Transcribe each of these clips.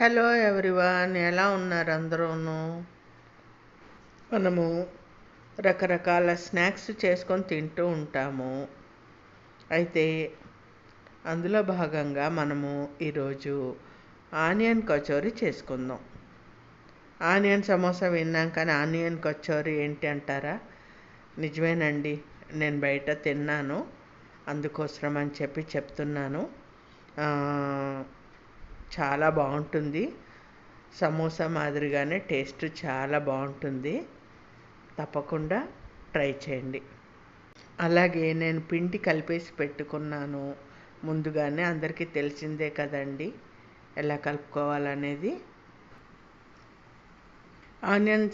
Hello everyone ఎలా ఉన్నారు అందరూను? మనము రకరకాల స్నాక్స్ చేసుకొని తింటూ ఉంటాము. అయితే అందులో భాగంగా మనము ఈరోజు ఆనియన్ కచోరీ చేసుకుందాం. ఆనియన్ సమోసా విన్నాం కానీ ఆనియన్ కచోరీ ఏంటి అంటారా? నిజమేనండి నేను బయట తిన్నాను అందుకోసం అని చెప్పి చెప్తున్నాను. చాలా బాగుంటుంది. సమోసా మాదిరిగానే టేస్ట్ చాలా బాగుంటుంది. తప్పకుండా ట్రై చేయండి. అలాగే నేను పిండి కలిపేసి పెట్టుకున్నాను. ముందుగానే అందరికీ తెలిసిందే కదండి ఎలా కలుపుకోవాలనేది. ఆనియన్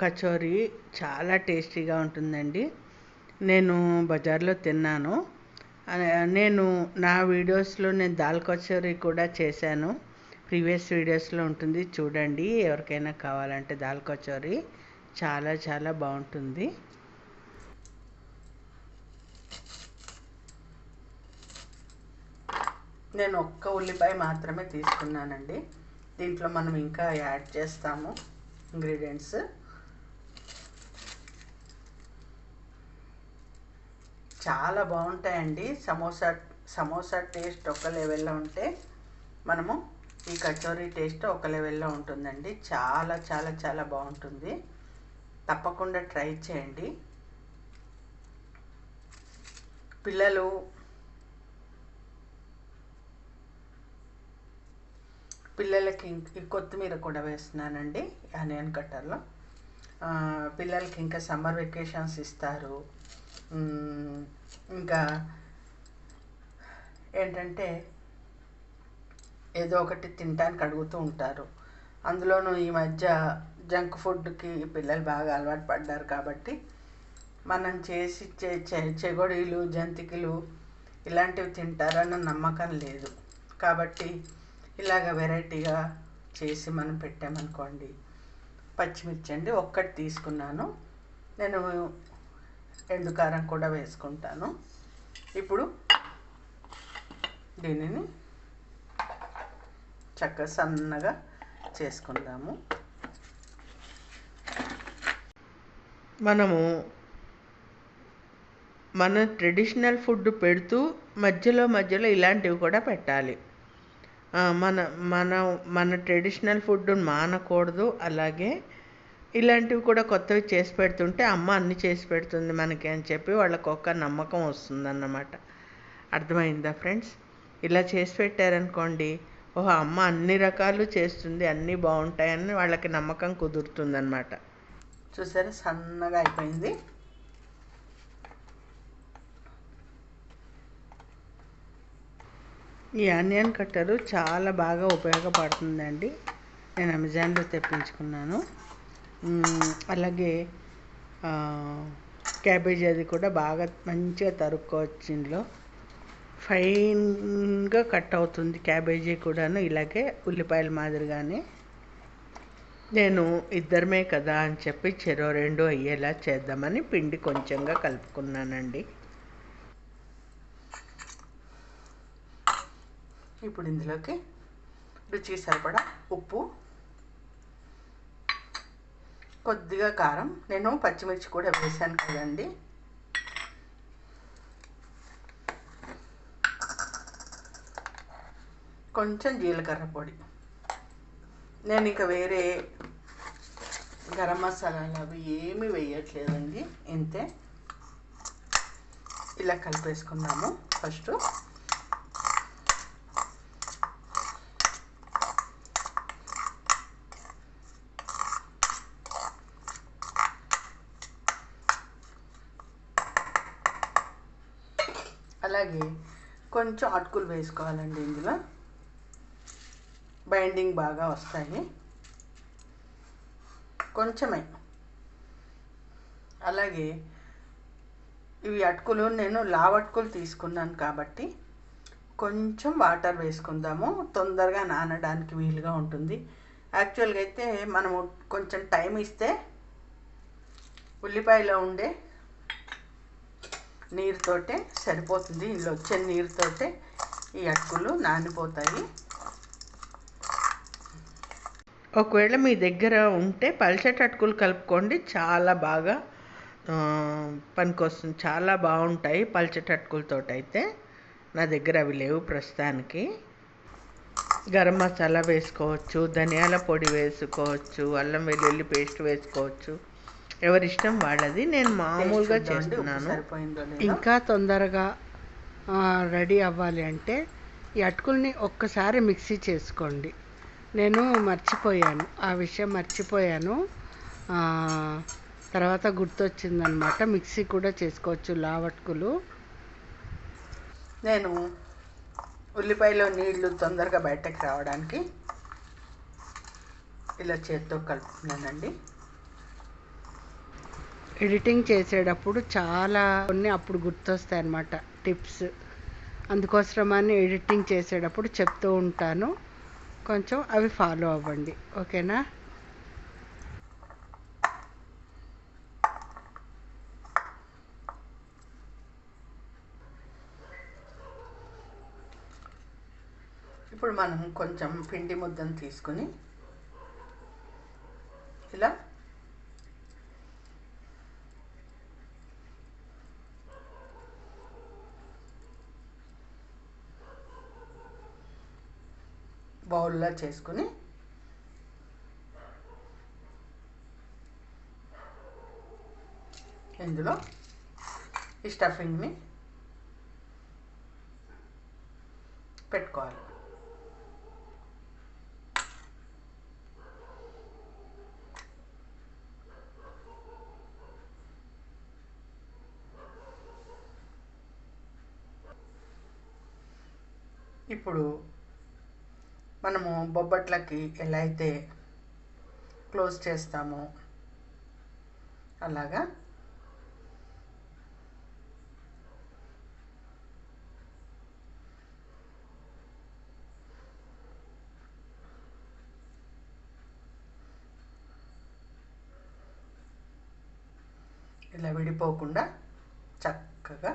కచోరీ చాలా టేస్టీగా ఉంటుందండి. నేను బజార్లో తిన్నాను. నేను నా వీడియోస్లో నేను దాల్ కచోరీ కూడా చేశాను. ప్రీవియస్ వీడియోస్లో ఉంటుంది చూడండి. ఎవరికైనా కావాలంటే దాల్ కచోరీ చాలా చాలా బాగుంటుంది. నేను ఒక్క ఉల్లిపాయ మాత్రమే తీసుకున్నానండి. దీంట్లో మనం ఇంకా యాడ్ చేస్తాము ఇంగ్రీడియంట్స్. చాలా బాగుంటాయండి. సమోసా సమోసా టేస్ట్ ఒక లెవెల్లో ఉంటే మనము ఈ కచోరీ టేస్ట్ ఒక లెవెల్లో ఉంటుందండి. చాలా చాలా చాలా బాగుంటుంది. తప్పకుండా ట్రై చేయండి. పిల్లలు పిల్లలకి కొత్తిమీర కూడా వేస్తున్నానండి ఆనియన్ కట్టర్లో. పిల్లలకి ఇంకా సమ్మర్ వెకేషన్స్ ఇస్తారు. ఇంకా ఏంటంటే ఏదో ఒకటి తినడానికి అడుగుతూ ఉంటారు. అందులోనూ ఈ మధ్య జంక్ ఫుడ్కి పిల్లలు బాగా అలవాటు పడ్డారు కాబట్టి మనం చేసి చెగొడీలు జంతికలు ఇలాంటివి తింటారన్న నమ్మకం లేదు. కాబట్టి ఇలాగ వెరైటీగా చేసి మనం పెట్టామనుకోండి. పచ్చిమిర్చి అండి ఒక్కటి తీసుకున్నాను. నేను ఎండుకారం కూడా వేసుకుంటాను. ఇప్పుడు దీనిని చక్కగా సన్నగా చేసుకుందాము. మనము మన ట్రెడిషనల్ ఫుడ్ పెడుతూ మధ్యలో మధ్యలో ఇలాంటివి కూడా పెట్టాలి. మన మన మన ట్రెడిషనల్ ఫుడ్ మానకూడదు అలాగే ఇలాంటివి కూడా కొత్తవి చేసి పెడుతుంటే అమ్మ అన్ని చేసి పెడుతుంది మనకి అని చెప్పి వాళ్ళకు ఒక నమ్మకం వస్తుందన్నమాట. అర్థమైందా ఫ్రెండ్స్? ఇలా చేసి పెట్టారనుకోండి ఓహో అమ్మ అన్ని రకాలు చేస్తుంది అన్నీ బాగుంటాయని వాళ్ళకి నమ్మకం కుదురుతుందన్నమాట. చూసారా? సన్నగా అయిపోయింది. ఈ ఆనియన్ కట్టరు చాలా బాగా ఉపయోగపడుతుందండి. నేను అమెజాన్లో తెప్పించుకున్నాను. అలాగే క్యాబేజీ అది కూడా బాగా మంచిగా తరుక్కోవచ్చు ఇందులో ఫైన్గా కట్ అవుతుంది క్యాబేజీ కూడాను. ఇలాగే ఉల్లిపాయల మాదిరిగానే. నేను ఇద్దరమే కదా అని చెప్పి చెరో రెండు అయ్యేలా చేద్దామని పిండి కొంచెంగా కలుపుకున్నానండి. ఇప్పుడు ఇందులోకి రుచికి సరిపడా ఉప్పు కొద్దిగా కారం. నేను పచ్చిమిర్చి కూడా వేసాను కదండి. కొంచెం జీలకర్ర పొడి. నేను ఇంకా వేరే గరం మసాలాలు అవి ఏమీ వేయట్లేదండి. ఇంతే. ఇలా కలిపేసుకున్నాము ఫస్ట్ అలాగే కొంచెం అటుకులు వేసుకోవాలండి ఇందులో. బైండింగ్ బాగా వస్తాయి. కొంచెమే. అలాగే ఇవి అటుకులు నేను లావటుకులు తీసుకున్నాను కాబట్టి కొంచెం వాటర్ వేసుకుందాము. తొందరగా నానడానికి వీలుగా ఉంటుంది. యాక్చువల్గా అయితే మనము కొంచెం టైం ఇస్తే ఉల్లిపాయలో ఉండే నీరుతోటే సరిపోతుంది. ఇందులో వచ్చే నీరుతోటే ఈ అటుకులు నానిపోతాయి. ఒకవేళ మీ దగ్గర ఉంటే పల్చటి అటుకులు కలుపుకోండి. చాలా బాగా పనికొస్తుంది. చాలా బాగుంటాయి పల్చటి అటుకులతో అయితే నా దగ్గర అవి లేవు ప్రస్తుతానికి. గరం మసాలా వేసుకోవచ్చు ధనియాల పొడి వేసుకోవచ్చు అల్లం వెల్లుల్లి పేస్ట్ వేసుకోవచ్చు. ఎవరిష్టం వాళ్ళది. నేను మామూలుగా చేస్తున్నాను. ఇంకా తొందరగా రెడీ అవ్వాలి అంటే ఈ అటుకుల్ని ఒక్కసారి మిక్సీ చేసుకోండి. నేను మర్చిపోయాను. ఆ విషయం మర్చిపోయాను. తర్వాత గుర్తొచ్చిందనమాట. మిక్సీ కూడా చేసుకోవచ్చు లావటుకులు నేను ఉల్లిపాయలో నీళ్ళు తొందరగా బయటకు రావడానికి ఇలా చేత్తో కలుపుతున్నానండి. ఎడిటింగ్ చేసేటప్పుడు చాలా కొన్ని అప్పుడు గుర్తొస్తాయి అన్నమాట టిప్స్. అందుకోసమని ఎడిటింగ్ చేసేటప్పుడు చెప్తూ ఉంటాను. కొంచెం అవి ఫాలో అవ్వండి ఓకేనా? ఇప్పుడు మనం కొంచెం పిండి ముద్దను తీసుకుని ఇలా బౌల్లా చేసుకుని ఇందులో ఈ స్టఫింగ్ని పెట్టుకోవాలి. ఇప్పుడు మనము బొబ్బట్లకి ఎలా అయితే క్లోజ్ చేస్తామో అలాగా ఇలా విడిపోకుండా చక్కగా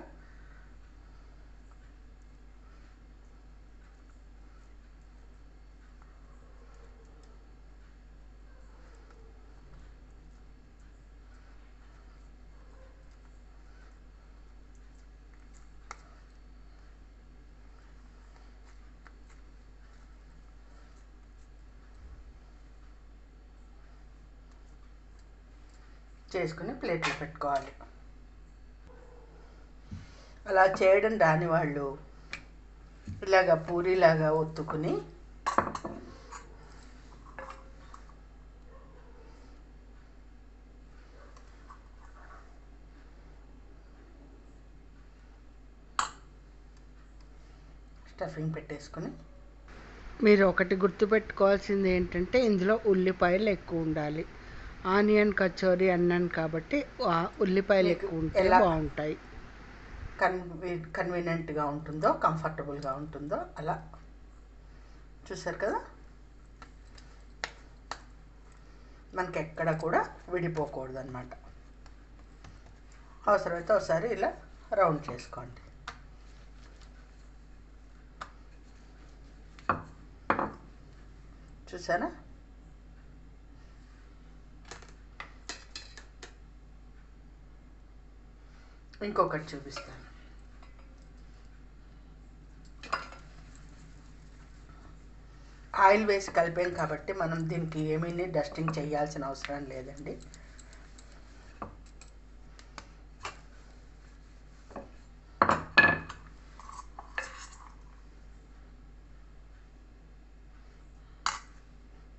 చేసుకుని ప్లేట్లో పెట్టుకోవాలి. అలా చేయడం రాని వాళ్ళు ఇలాగ పూరిలాగా ఒత్తుకుని స్టఫింగ్ పెట్టేసుకుని మీరు ఒకటి గుర్తుపెట్టుకోవాల్సింది ఏంటంటే ఇందులో ఉల్లిపాయలు ఎక్కువ ఉండాలి. ఆనియన్ కచోరీ అన్నాను కాబట్టి ఉల్లిపాయలు ఎక్కువ ఉంటే ఎలా- బాగుంటాయి. కన్వీ కన్వీనియంట్గా ఉంటుందో కంఫర్టబుల్గా ఉంటుందో అలా చూసారు కదా? మనకి ఎక్కడ కూడా విడిపోకూడదు అనమాట అవసరమైతే ఒకసారి ఇలా రౌండ్ చేసుకోండి. చూసారా? ఇంకొకటి చూపిస్తాను. ఆయిల్ వేసి కలిపాం కాబట్టి మనం దీనికి ఏమీ డస్టింగ్ చేయాల్సిన అవసరం లేదండి.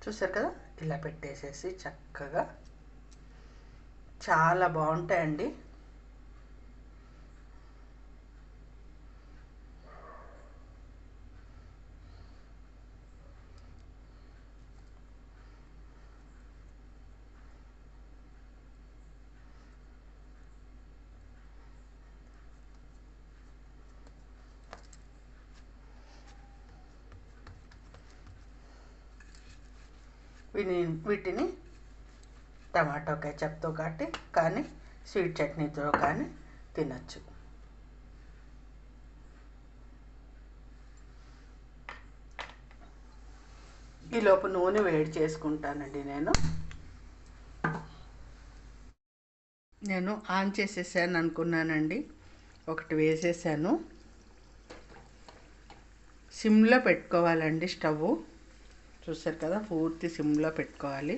చూసారు కదా? ఇలా పెట్టేసేసి చక్కగా చాలా బాగుంటాయండి. వీటిని టమాటో కెచప్తో కాటి కానీ స్వీట్ చట్నీతో కానీ తినచ్చు. ఈ లోపు నూనె వేడి చేసుకుంటానండి నేను. నేను ఆన్ చేసేసాను అనుకున్నానండి. ఒకటి వేసేసాను. సిమ్లో పెట్టుకోవాలండి స్టవ్ చూసారు కదా పూర్తి సిమ్లో పెట్టుకోవాలి.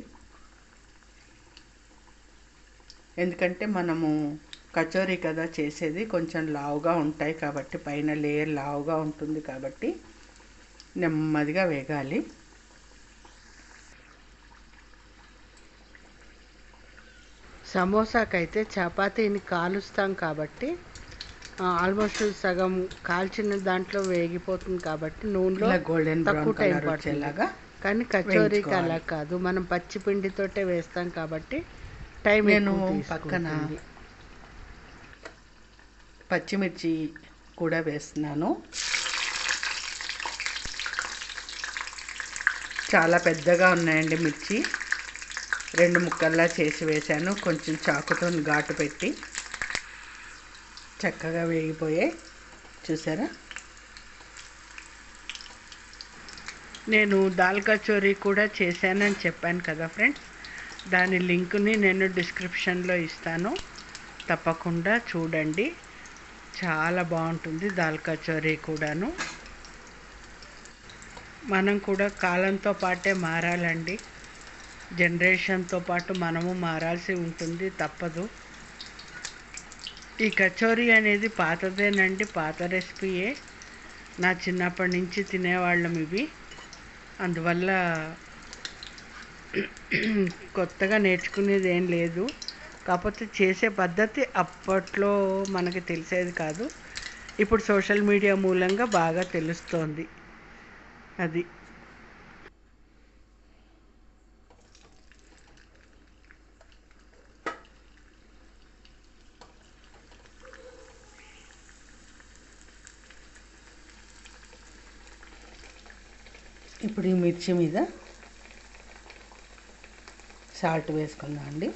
ఎందుకంటే మనము కచోరీ కదా చేసేది కొంచెం లావుగా ఉంటాయి కాబట్టి పైన లేయర్ లావుగా ఉంటుంది కాబట్టి నెమ్మదిగా వేగాలి. సమోసాకైతే చపాతీని కాలుస్తాం కాబట్టి ఆల్మోస్ట్ సగం కాల్చిన దాంట్లో వేగిపోతుంది కాబట్టి నూనెలో గోల్డెన్ తక్కువ బ్రౌన్ టైం వచ్చేలాగా కానీ కచోరీకి. అలా కాదు. మనం పచ్చి పిండితోటే వేస్తాం కాబట్టి టైం నేను పక్కన. పచ్చిమిర్చి కూడా వేస్తున్నాను. చాలా పెద్దగా ఉన్నాయండి మిర్చి. రెండు ముక్కల్లా చేసి వేశాను. కొంచెం చాకుతో ఘాటు పెట్టి చక్కగా వేగిపోయాయి. చూసారా? నేను దాల్ కచోరీ కూడా చేశానని చెప్పాను కదా ఫ్రెండ్స్. దాని లింక్ని నేను డిస్క్రిప్షన్లో ఇస్తాను. తప్పకుండా చూడండి. చాలా బాగుంటుంది దాల్ కచోరీ కూడాను. మనం కూడా కాలంతో పాటే మారాలండి. జనరేషన్తో పాటు మనము మారాల్సి ఉంటుంది తప్పదు. ఈ కచోరీ అనేది పాతదేనండి పాత రెసిపీయే. నా చిన్నప్పటి నుంచి తినేవాళ్ళం ఇవి. అందువల్ల కొత్తగా నేర్చుకునేది ఏం లేదు. కాకపోతే చేసే పద్ధతి అప్పట్లో మనకి తెలిసేది కాదు. ఇప్పుడు సోషల్ మీడియా మూలంగా బాగా తెలుస్తోంది. అది ఇప్పుడు ఈ మిర్చి మీద సాల్ట్ వేసుకుందాం అండి.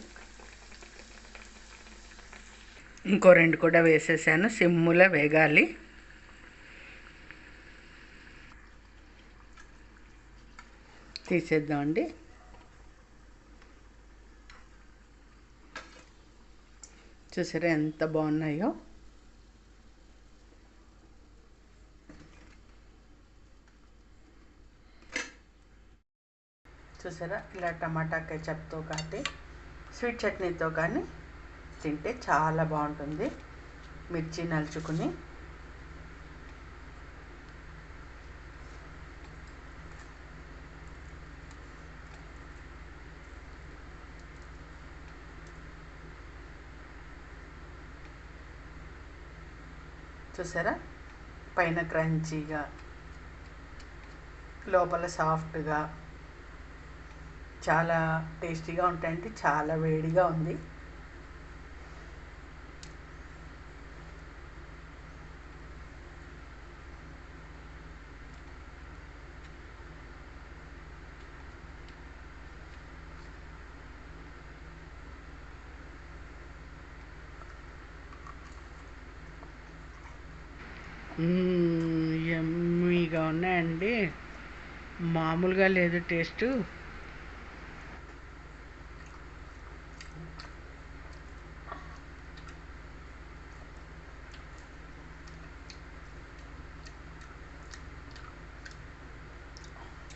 ఇంకో రెండు కూడా వేసేసాను సిమ్ములో వేగాలి. తీసేద్దామండి చూసారా ఎంత బాగున్నాయో? చూసారా? ఇలా టమాటా కెచప్తో కానీ స్వీట్ చట్నీతో కానీ తింటే చాలా బాగుంటుంది. మిర్చి నలుచుకుని. చూసారా? పైన క్రంచీగా లోపల సాఫ్ట్గా చాలా టేస్టీగా ఉంటాయండి చాలా వేడిగా ఉంది. ఎమ్మీగా ఉన్నాయండి. మామూలుగా లేదు టేస్టు.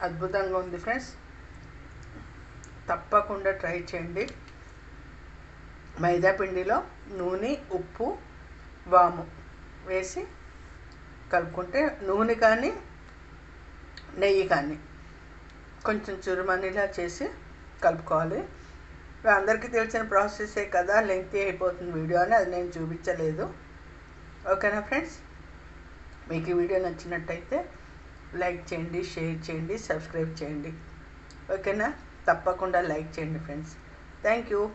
అద్భుతంగా ఉంది ఫ్రెండ్స్. తప్పకుండా ట్రై చేయండి. మైదాపిండిలో నూనె ఉప్పు వాము వేసి కలుపుకుంటే నూనె కానీ నెయ్యి కానీ కొంచెం చురుమనిలా చేసి కలుపుకోవాలి. అందరికీ తెలిసిన ప్రాసెసే కదా లెంగ్తీ అయిపోతుంది వీడియో అని అది నేను చూపించలేదు. ఓకేనా ఫ్రెండ్స్? మీకు ఈ వీడియో నచ్చినట్టయితే లైక్ చేయండి షేర్ చేయండి సబ్స్క్రైబ్ చేయండి. ఓకేనా? తప్పకుండా లైక్ చేయండి ఫ్రెండ్స్. Thank you.